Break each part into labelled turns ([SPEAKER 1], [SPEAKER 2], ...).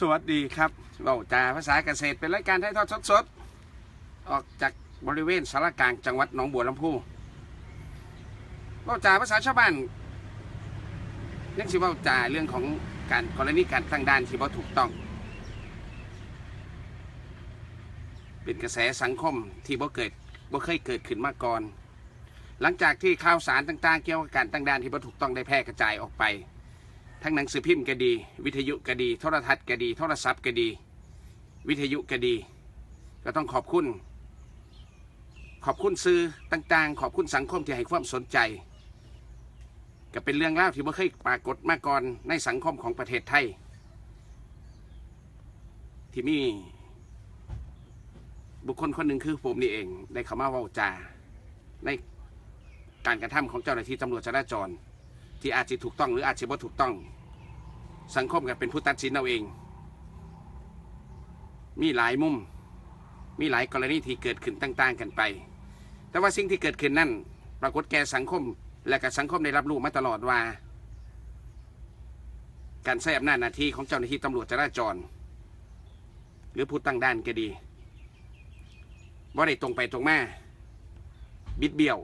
[SPEAKER 1] สวัสดีครับเราจ่าภาษาเกษตรเป็นรายการไทยทอดสดๆ ออกจากบริเวณสารกลางจังหวัดหนองบัวลำพูเราจ่าภาษาชาวบ้านยังสิเว่าจ่าเรื่องของการกรณีการตั้งด่านที่บ่ถูกต้อง เป็นกระแสสังคมที่บ่เกิดบ่เคยเกิดขึ้นมาก่อน หลังจากที่ข่าวสารต่างๆ เกี่ยวกับการตั้งด่านที่บ่ถูกต้องได้แพร่กระจายออกไป ทั้งหนังสือพิมพ์ก็ดี วิทยุก็ดี โทรทัศน์ก็ดี โทรศัพท์ก็ดี วิทยุก็ดี ก็ต้องขอบคุณ ขอบคุณสื่อต่างๆ ขอบคุณสังคมที่ให้ความสนใจ ก็เป็นเรื่องเล่าที่ไม่เคยปรากฏมาก่อนในสังคมของประเทศไทย ที่มีบุคคลคนหนึ่งคือผมนี่เองได้เข้ามาว้าจาในการกระทำของเจ้าหน้าที่ตำรวจจราจร ที่อาจจะถูกต้องหรืออาจจะไม่ถูกต้อง สังคมก็เป็นผู้ตัดสินเอาเอง มีหลายมุม มีหลายกรณีที่เกิดขึ้นต่าง ๆ กันไป แต่ว่าสิ่งที่เกิดขึ้นนั่นปรากฏแก่สังคม และกับสังคมได้รับรู้มาตลอดว่า การใช้อำนาจหน้าที่ของเจ้าหน้าที่ตำรวจจราจร หรือผู้ตั้งด้านก็ดีว่าได้ตรงไปตรงมาบิดเบี้ยว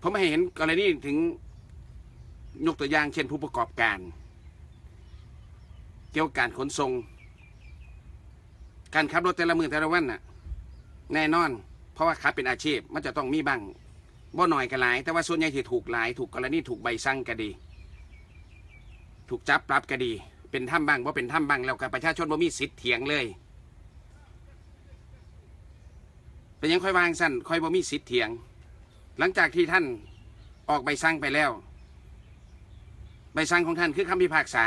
[SPEAKER 1] ผมไม่เห็นกรณีถึง ยกตัวอย่างเช่นผู้ประกอบการ เกี่ยวกับการขนส่ง การขับรถแต่ละมือแต่ละวันน่ะ แน่นอน เพราะว่าขับเป็นอาชีพมันจะต้องมีบ้างบ่หน่อยก็หลาย แต่ว่าส่วนใหญ่ที่ถูกหลาย ถูกกรณีถูกใบสั่งก็ดี ถูกจับปรับก็ดี เป็นถ้ำบ้างว่าเป็นถ้ำบ้างแล้วกับประชาชนบ่มีสิทธิ์เถียงเลยเป็นยังค่อยวางสั้นค่อยบ่มีสิทธิ์เถียง หลังจากที่ท่านออกใบสั่งไปแล้ว ใบสั่งของท่านคือคำพิพากษา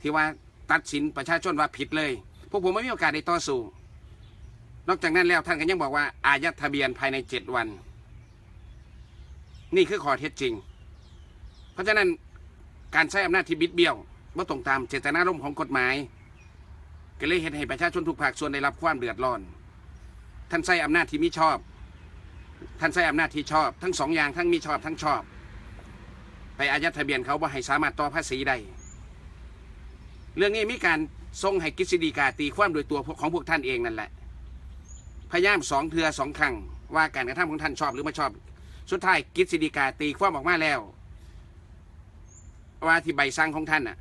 [SPEAKER 1] ที่ว่าตัดสินประชาชนว่าผิดเลย พวกผมไม่มีโอกาสได้ต่อสู้ นอกจากนั้นแล้วท่านก็ยังบอกว่าอายัดทะเบียนภายในเจ็ดวัน นี่คือข้อเท็จจริง เพราะฉะนั้นการใช้อำนาจที่บิดเบี้ยวว่าตรงตามเจตนารมณ์ของกฎหมาย ก็เลยเห็นให้ประชาชนทุกภาคส่วนได้รับความเดือดร้อน ท่านใช้อำนาจที่มิชอบ ท่านใช้อำนาจที่ชอบ ทั้งสองอย่างทั้งมีชอบทั้งชอบ ไปอายัดทะเบียนเขาว่าให้สามารถต่อภาษีได้ เรื่องนี้มีการทรงให้กฤษฎีกาตีความโดยตัวของพวกท่านเองนั่นแหละ พยายามสองเทือสองครั้งว่าการกระทำของท่านชอบหรือไม่ชอบ สุดท้ายกฤษฎีกาตีความออกมาแล้ว ว่าที่ใบสั่งของท่านน่ะ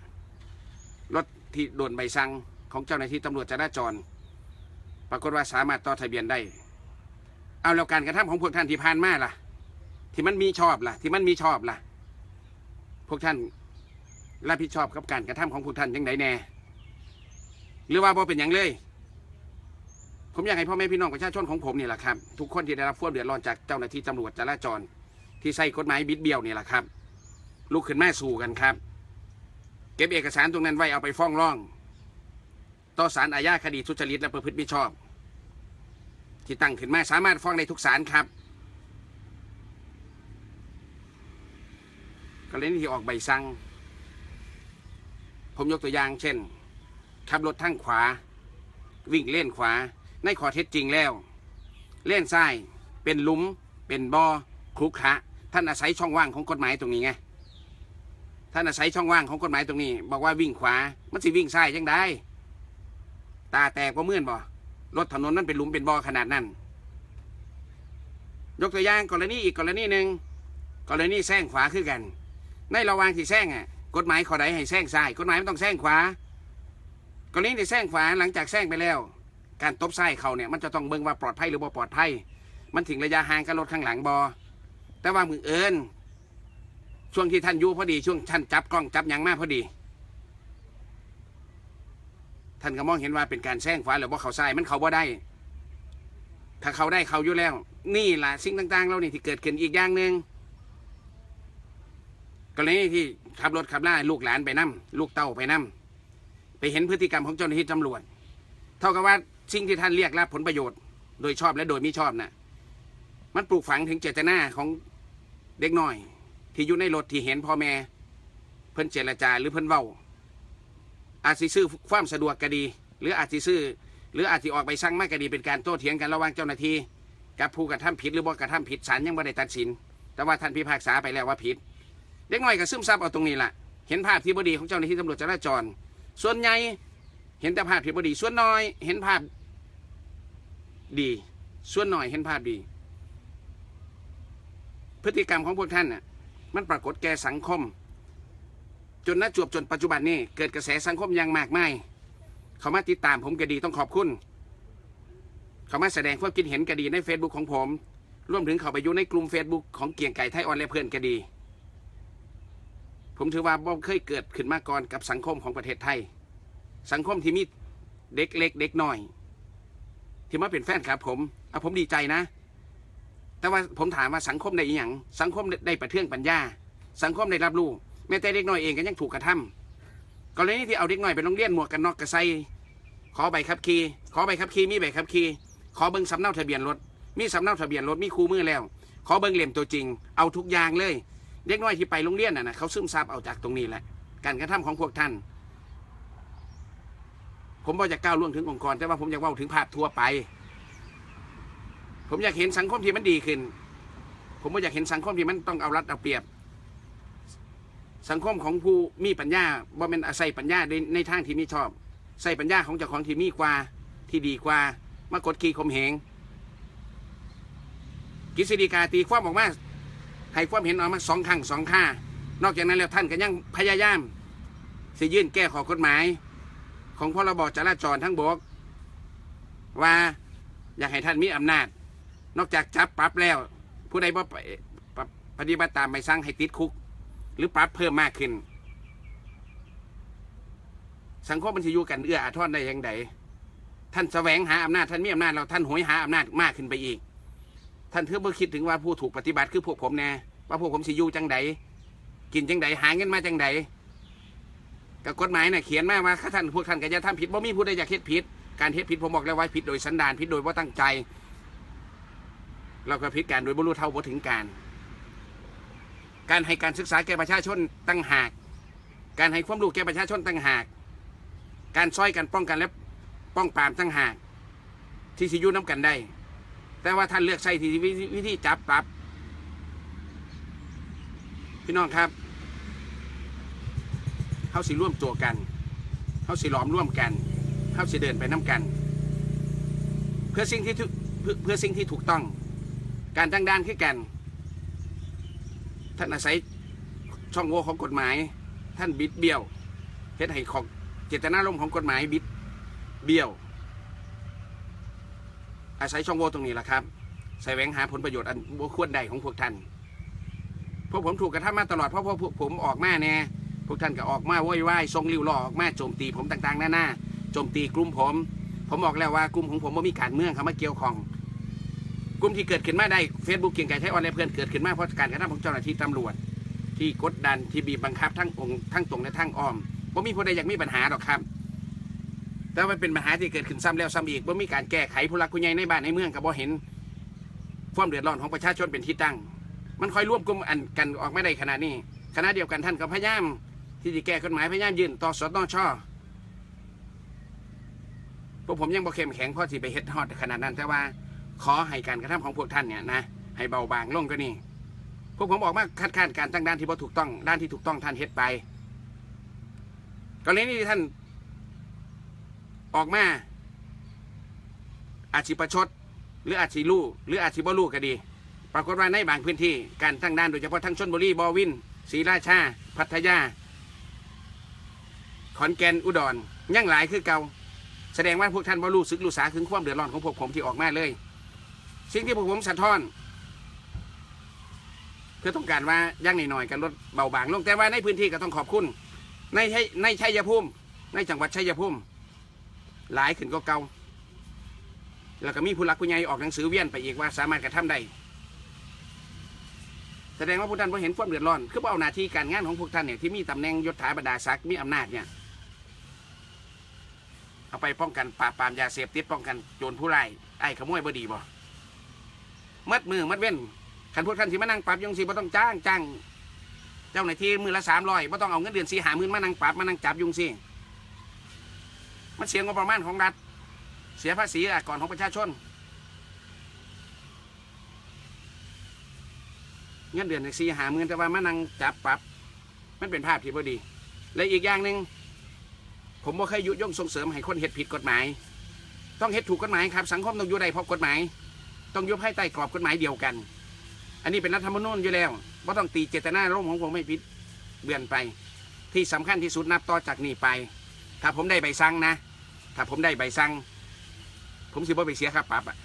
[SPEAKER 1] รถที่โดนใบสั่งของเจ้าหน้าที่ตำรวจจราจร ปรากฏว่าสามารถต่อทะเบียนได้ เอาแล้วการกระทำของพวกท่านที่ผ่านมาล่ะ ที่มันมีชอบล่ะ ที่มันมีชอบล่ะ พวกท่านรับผิดชอบกับการกระทำของพวกท่านยังไงแน่ หรือว่าบ่เป็นอย่างเลย ผมอยากให้พ่อแม่พี่น้องประชาชนของผมนี่แหละครับ ทุกคนที่ได้รับความเดือดร้อนจากเจ้าหน้าที่ตำรวจจราจร ที่ใส่กฎหมายบิดเบี้ยวนี่แหละครับลุกขึ้นมาสู่กันครับ เก็บเอกสารตรงนั้นไว้เอาไปฟ้องร้อง ต่อศาลอาญาคดีทุจริตและประพฤติมิชอบ ที่ตั้งขึ้นมาสามารถฟ้องได้ทุกศาลครับ กรณีที่ออกใบสั่ง ผมยกตัวอย่างเช่น ขับรถทางขวา วิ่งเล่นขวา ในข้อเท็จจริงแล้ว เล่นซ้าย เป็นลุม เป็นบอ่อครุขระท่านอาศัยช่องว่างของกฎหมายตรงนี้ไง ท่านอาศัยช่องว่างของกฎหมายตรงนี้ บอกว่าวิ่งขวา มันสิวิ่งซ้ายยังได้ ตาแตกว่าเมื่อนบ่ รถถนนนั้นเป็นลุมเป็นบ่อขนาดนั้น ยกตัวอย่างกรณีอีกกรณีหนึ่งกรณีแซงขวาคือกัน ในระหว่างที่แซงอะกฎหมายข้อใดให้แซงซ้ายกฎหมายมันต้องแซงขวากรณีที่แซงขวาหลังจากแซงไปแล้ว การตบไส้เขาเนี่ยมันจะต้องเบิ่งว่าปลอดภัยหรือบ่ปลอดภัย มันถึงระยะห่างกับรถข้างหลังบอแต่ว่ามือเอิญช่วงที่ท่านยู่พอดีช่วงท่านจับกล้องจับยังมากพอดี ท่านก็มองเห็นว่าเป็นการแซงขวาหรือว่าเขาซ้ายมันเขาบ่ได้ ถ้าเขาได้เขาอยู่แล้ว นี่แหละสิ่งต่างๆเรานี่ที่เกิดขึ้นอีกอย่างหนึ่ง กรณีที่ขับรถขับล่าลูกหลานไปนั่มลูกเต้าไปนั่มไปเห็นพฤติกรรมของเจ้าหน้าที่ตำรวจ เท่ากับว่าสิ่งที่ท่านเรียกรับผลประโยชน์ โดยชอบและโดยไม่ชอบน่ะ มันปลูกฝังถึงเจตนาของเด็กน้อย ที่อยู่ในรถที่เห็นพ่อแม่ เพิ่นเจรจาหรือเพิ่นเว้า อาจสิซื้อความสะดวกก็ดี หรืออาจสิซื้อ หรืออาจสิออกไปสั่งมากก็ดีเป็นการโต้เถียงกันระหว่างเจ้าหน้าที่กับผู้กระทำผิดหรือบ่กระทำผิดศาลยังไม่ได้ตัดสิน แต่ว่าท่านพิพากษาไปแล้วว่าผิด เด็กน้อยก็ซึมซับเอาตรงนี้แหละเห็นภาพที่บดีของเจ้าหน้าที่ตำรวจจราจร ส่วนใหญ่เห็นแต่ภาพที่บดีส่วนน้อย เห็นภาพดี ส่วนน้อยเห็นภาพดี พฤติกรรมของพวกท่านน่ะมันปรากฏแก่สังคม จนณจวบจนปัจจุบันนี้เกิดกระแสสังคมอย่างมากมายเขามาติดตามผมก็ดีต้องขอบคุณ เขามาแสดงความคิดเห็นก็ดีใน Facebook ของผม รวมถึงเขาไปอยู่ในกลุ่ม Facebook ของเกียงไก่ไทยออนและเพื่อนก็ดี ผมถือว่าบ่เคยเกิดขึ้นมาก่อนกับสังคมของประเทศไทย สังคมที่มีเด็กเล็กเด็กน้อย ที่มาเป็นแฟนครับผมเอาผมดีใจนะ แต่ว่าผมถามว่าสังคมได้อหย่างสังคมได้ประเทืองปัญญา สังคมได้รับรู้แม้แต่เด็กน้อยเองก็ยังถูกกระทำกรณีที่เอาเด็กน้อยไปโรงเรียนหมวกกันน็อกกระใสขอใบขับขี่ขอใบขับขี่มีใบขับขี่ขอเบิ้งสำเนาทะเบียนรถมีสำเนาทะเบียนรถมีคู่มือแล้ว ขอเบิ้งเหลี่ยมตัวจริง เอาทุกอย่างเลย เด็กน้อยที่ไปโรงเรียนน่ะนะเขาซึมซับเอาจากตรงนี้แหละ การกระทำของพวกท่าน ผมบอกจะก้าวล่วงถึงองค์กร แต่ว่าผมอยากเว่าถึงภาพทั่วไป ผมอยากเห็นสังคมที่มันดีขึ้น ผมไม่อยากเห็นสังคมที่มันต้องเอารัดเอาเปรียบ สังคมของผู้มีปัญญาบ่เป็นอาศัยปัญญาในในทางที่มีชอบ ใส่ปัญญาของเจ้าของที่มีกว่าที่ดีกว่ามากดขี่ข่มเหงกฤษฎีกาตีความออกมา ให้ความเห็นออกมาสองครั้งสองค่านอกจากนั้นแล้วท่านก็ยังพยายามสิยื่นแก้ขอกฎหมาย ของพรบจราจรทั้งบก ว่าอยากให้ท่านมีอำนาจ นอกจากจับปรับแล้ว ผู้ใดบ่ปรับปฏิบัติตามไม่สั่งให้ติดคุก หรือปรับเพิ่มมากขึ้น สังคมมันจะอยู่กันเอื้ออาทรได้ยังไงท่านแสวงหาอำนาจท่านมีอำนาจเราท่านโหยหาอำนาจมากขึ้นไปอีก ท่านเพื่อบ่คิดถึงว่าผู้ถูกปฏิบัติคือพวกผมแน่ว่าพวกผมสิอยู่จังใดกินจังใดหาเงินมาจังใดกับกฎหมายน่ะเขียนมาว่าถ้าท่านพวกท่านก็จะทำผิดบ่มีผู้ใดอยากเฮ็ดผิด การเฮ็ดผิดผมบอกแล้วว่าผิดโดยสันดานผิดโดยว่าตั้งใจ เราก็ผิดการโดยบรรลุเท่าบ่ถึงการ การให้การศึกษาแก่ประชาชนตั้งหาก การให้ความรู้แก่ประชาชนตั้งหาก การซอยกันป้องกันและป้องปรามตั้งหาก ที่สิยูน้ำกันได้ แต่ว่าท่านเลือกใช้ที่วิธีวิธีจับปรับ พี่น้องครับเขาสิร่วมตัวกันเขาสิล้อมร่วมกันเขาสิเดินไปน้ำกัน เพื่อสิ่งที่เพื่อเพื่อสิ่งที่ถูกต้อง การตั้งด้านขึ้นกัน ท่านอาศัยช่องโหว่ของกฎหมาย ท่านบิดเบี้ยวเฮ็ดให้ของเจตนารมณ์ของกฎหมายบิดเบี้ยว อาศัยช่องโหว่ตรงนี้แหละครับแสวงหาผลประโยชน์อันบควรใดของพวกท่านพวกผมถูกกระทำมาตลอดเพราะพวกผมออกมาแน่พวกท่านก็ออกมาโว้ยวายทรงริ้วล้อออกมาโจมตีผมต่างๆหน้าๆโจมตีกลุ่มผม ผมบอกแล้วว่ากลุ่มของผมไม่มีการเมืองเขามาเกี่ยวข้องกลุ่มที่เกิดขึ้นมาได้เฟซบุ๊กเกียงไก่ไทยออนไลน์เพื่อนเกิดขึ้นมาเพราะการกระทำของเจ้าหน้าที่ตำรวจ ที่กดดันที่บีบบังคับทั้งองค์ทั้งตรงและทั้งอ้อมผมมีผู้ใดอยากมีปัญหาหรอกครับ แต่ว่ามันเป็นปัญหาที่เกิดขึ้นซ้ำแล้วซ้ำอีกว่ามีการแก้ไขผู้หลักผู้ใหญ่ในบ้านในเมืองกับบ่เห็นความเดือดร้อนของประชาชนเป็นที่ตั้ง มันคอยร่วมกลุ่มอันกันออกไม่ได้ขนาดนี้ขณะเดียวกันท่านก็พยายามที่จะแก้กฎหมายพยายามยื่นต่อสตชพวกผมยังบ่เข้มแข็งพอที่ไปเฮ็ดฮอดขนาดนั้นแต่ว่า ขอให้การกระทำของพวกท่านเนี่ยนะให้เบาบางลงก็นี่พวกผมออกมาคัดค้านการตั้งด้านที่บ่ถูกต้องด้านที่ถูกต้องท่านเฮ็ดไปกรณีที่ท่าน ออกมาอาชีพประชด หรืออาชีลู่หรืออาชีบ่ลู่ก็ดี ปรากฏว่าในบางพื้นที่การตั้งด้านโดยเฉพาะทั้งชนบุรีบอวินศรีราชา พัทยา ขอนแก่นอุดรยังหลายคือเก่าแสดงว่าพวกท่านบ่รู้สึกรู้สาถึงความเดือดร้อนของพวกผมที่ออกมาเลย สิ่งที่พวกผมสะท้อนเพื่อต้องการว่าย่างหน่อยๆกันลดเบาบางลงแต่ว่าในพื้นที่ก็ต้องขอบคุณ ในชัยในชัยภูมิในจังหวัดชัยภูมิ หลายขึ้นก็เก่าแล้วก็มีผู้หลักผู้ใหญ่ออกหนังสือเวียนไปอีกว่าสามารถกระทำได้แสดงว่าพวกท่านพอเห็นความเดือดร้อนคือบ่เอาหน้าที่การงานของพวกท่านเนี่ยที่มีตำแหน่งยศถาบรรดาศักดิ์มีอำนาจเนี่ยเอาไปป้องกันปราบปรามยาเสพติดป้องกันโจรผู้ร้ายไอ้ขโมยบดีบ่มัดมือมัดเว้นคันพวกท่านที่มานั่งปรับยงสิบ่ต้องจ้างจ้างเจ้าหน้าที่มือละสามร้อยบ่ต้องเอาเงินเดือนสี่หามื่นมานั่งปรับมานั่งจับยุงสิ มันเสียงบประมาณของรัฐ เสียภาษีอากรของประชาชน เงินเดือนสี่หาหมื่นแต่ว่ามานั่งจับปรับ มันเป็นภาพที่พอดี และอีกอย่างหนึ่งผมบ่เคยยุยงส่งเสริมให้คนเฮ็ดผิดกฎหมาย ต้องเฮ็ดถูกกฎหมายครับ สังคมต้องอยู่ใดเพราะกฎหมาย ต้องยู่ภายใต้กรอบกฎหมายเดียวกัน อันนี้เป็นรัฐธรรมนูญอยู่แล้วว่าต้องตีเจตนาร่มของผมไม่ผิดเบือนไป ที่สำคัญที่สุดนับต่อจากนี้ไป ถ้าผมได้ใบสั่งนะ ถ้าผมได้ใบสั่ง ผมสิบ่ไปเสียค่าปรับอะ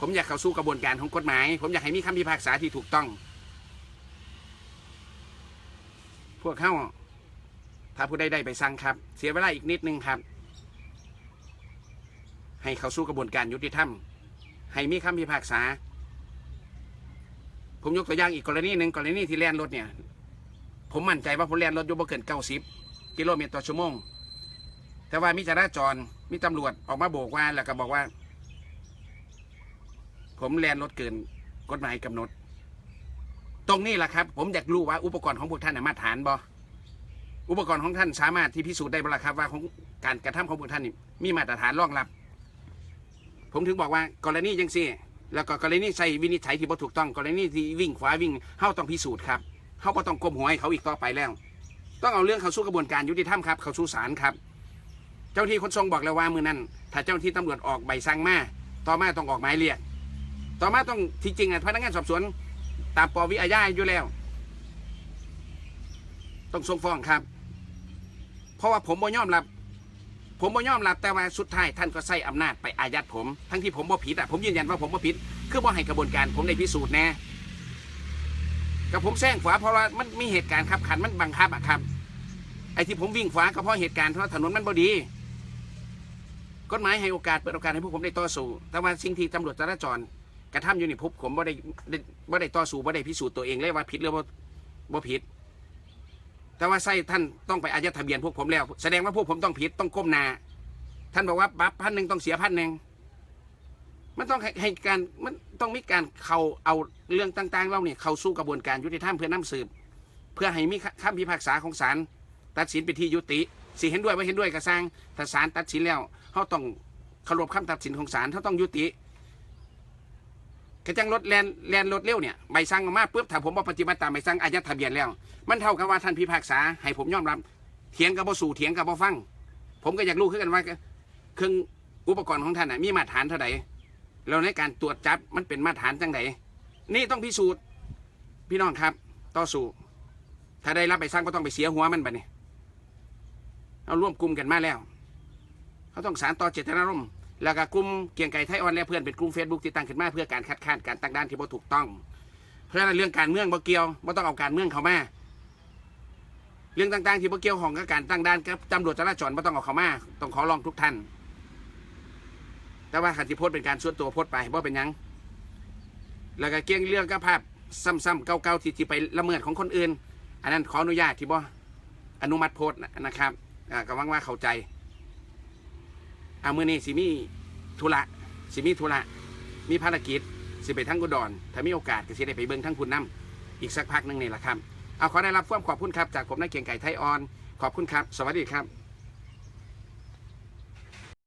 [SPEAKER 1] ผมอยากเข้าสู่กระบวนการของกฎหมาย ผมอยากให้มีคำพิพากษาที่ถูกต้อง พวกเข้าถ้าผู้ใดได้ใบสั่งครับ เสียเวลาอีกนิดนึงครับ ให้เข้าสู่กระบวนการยุติธรรม ให้มีคำพิพากษา ผมยกตัวอย่างอีกกรณีหนึ่งกรณีที่แล่นรถเนี่ย ผมมั่นใจว่าผมแล่นรถอยู่บ่เกินเก้าสิบกิโลเมตรต่อชั่วโมง แต่ว่ามีจราจรมีตำรวจออกมาโบกว่าแล้วก็บอกว่า ผมแลนรถเกินกฎหมายกำหนด ตรงนี้แหละครับ ผมอยากรู้ว่าอุปกรณ์ของพวกท่านนะมาตรฐานบ่อุปกรณ์ของท่านสามารถที่พิสูจน์ได้บ่ล่ะครับว่าของการกระทำของพวกท่านนี่มีมาตรฐานรองรับ ผมถึงบอกว่ากรณียังซี่ แล้วก็กรณีใส่วินิจฉัยที่บ่ถูกต้องกรณีที่วิ่งขวาวิ่งเฮาต้องพิสูจน์ครับเฮาบ่ต้องก้มหัวให้เขาอีกต่อไปแล้ว ต้องเอาเรื่องเข้าสู่กระบวนการยุติธรรมครับเข้าสู่ศาลครับ เจ้าที่ขนส่งบอกแล้วว่ามือนั้นถ้าเจ้าที่ตำรวจออกใบสั่งมาต่อมาต้องออกหมายเรียกต่อมาต้องที่จริงอะพนักงานสอบสวน ตามปวิอาญาอยู่แล้ว ต้องส่งฟ้องครับ เพราะว่าผมบ่ยอมรับ ผมบ่ยอมรับแต่ว่าสุดท้ายท่านก็ใช้อำนาจไปอายัดผม ทั้งที่ผมบ่ผิดอะผมยืนยันว่าผมบ่ผิด คือบ่ให้กระบวนการผมได้พิสูจน์แน่กับผมแซงขวาเพราะว่ามันมีเหตุการณ์ครับขันมันบังคับอะครับไอ้ที่ผมวิ่งขวาก็เพราะเหตุการณ์เพราะถนนมันบ่ดี กฎหมายให้โอกาสเปิดโอกาสให้พวกผมได้ต่อสู้ แต่ว่าสิ่งที่ตำรวจจราจรกระทำอยู่นี่พบผมบ่ได้ได้บ่ได้ต่อสู้บ่ได้พิสูจน์ตัวเองเลยว่าผิดหรือบ่บ่ผิด แต่ว่าไส้ท่านต้องไปอายัดทะเบียนพวกผมแล้ว แสดงว่าพวกผมต้องผิดต้องก้มหน้าท่านบอกว่าปรับพันหนึ่งต้องเสียพันหนึ่งมันต้องให้การมันต้องมีการเขาเอาเรื่องต่างๆเราเนี่ยเขาสู่กระบวนการยุติธรรมเพื่อนำสืบ เพื่อให้มีคำพิพากษาของศาลตัดสินไปนที่ยุติ สิเห็นด้วยไม่เห็นด้วยก็สร้างถ้าศาลตัดสินแล้วเขาต้องเคารพคำตัดสินของศาลเขาต้องยุติกระจังรถแลนแลนรถเร็วเนี่ยใบสั่งออกมาปุ๊บถ้าผมบ่ปฏิบัติตามใบสั่งอายัดทะเบียนแล้ว มันเท่ากับว่าท่านพิพากษาให้ผมยอมรับเถียงกับบ่สู่เถียงกับบ่ฟัง ผมก็อยากรู้ขึ้นกันว่าเครื่องอุปกรณ์ของท่านน่ะมีมาตรฐานเท่าไหร่แล้วในการตรวจจับมันเป็นมาตรฐานจังไดนี่ต้องพิสูจน์พี่น้องครับ ต่อสู้ถ้าได้รับใบสั่งก็ต้องไปเสียหัวมันไปเนี่ เอาร่วมกลุ่มกันมาแล้ว เขาต้องสารต่อเจตนารมณ์แล้วก็กลุ่มเกียงไก่ไทยออนและเพื่อนเป็นกลุ่มเฟซบุ๊กที่ตั้งขึ้นมาเพื่อการคัดค้านการตั้งด้านที่บ่ถูกต้อง เพราะฉะนั้นเรื่องการเมืองบ่เกี่ยวบ่ต้องเอาการเมืองเข้ามาเรื่องต่างๆที่บ่เกี่ยวของกับการตั้งด้านกับตำรวจจราจรบ่ต้องเอาเข้ามาต้องขอร้องทุกท่าน แต่ว่าขันติโพสต์เป็นการส่วนตัวโพสต์ไปบ่เป็นยังแล้วก็เกี่ยงเรื่องกับภาพซ้ำๆเก่าๆที่ที่ไปละเมิดของคนอื่น อันนั้นขออนุญาตที่บ่อนุมัติโพสต์นะครับ อ่าก็หวังว่าเข้าใจเอามือนี้สิมีธุระสิมีธุระมีภารกิจสิไปทั้งกุดอนถ้ามีโอกาสก็สิได้ไปเบิ่งทั้งคุณน้ำอีกสักพักหนึงนี่แหละครับเอาขอได้รับความขอบคุณครับจากผมนักเกียงไก่ไทยออน ขอบคุณครับ สวัสดีครับ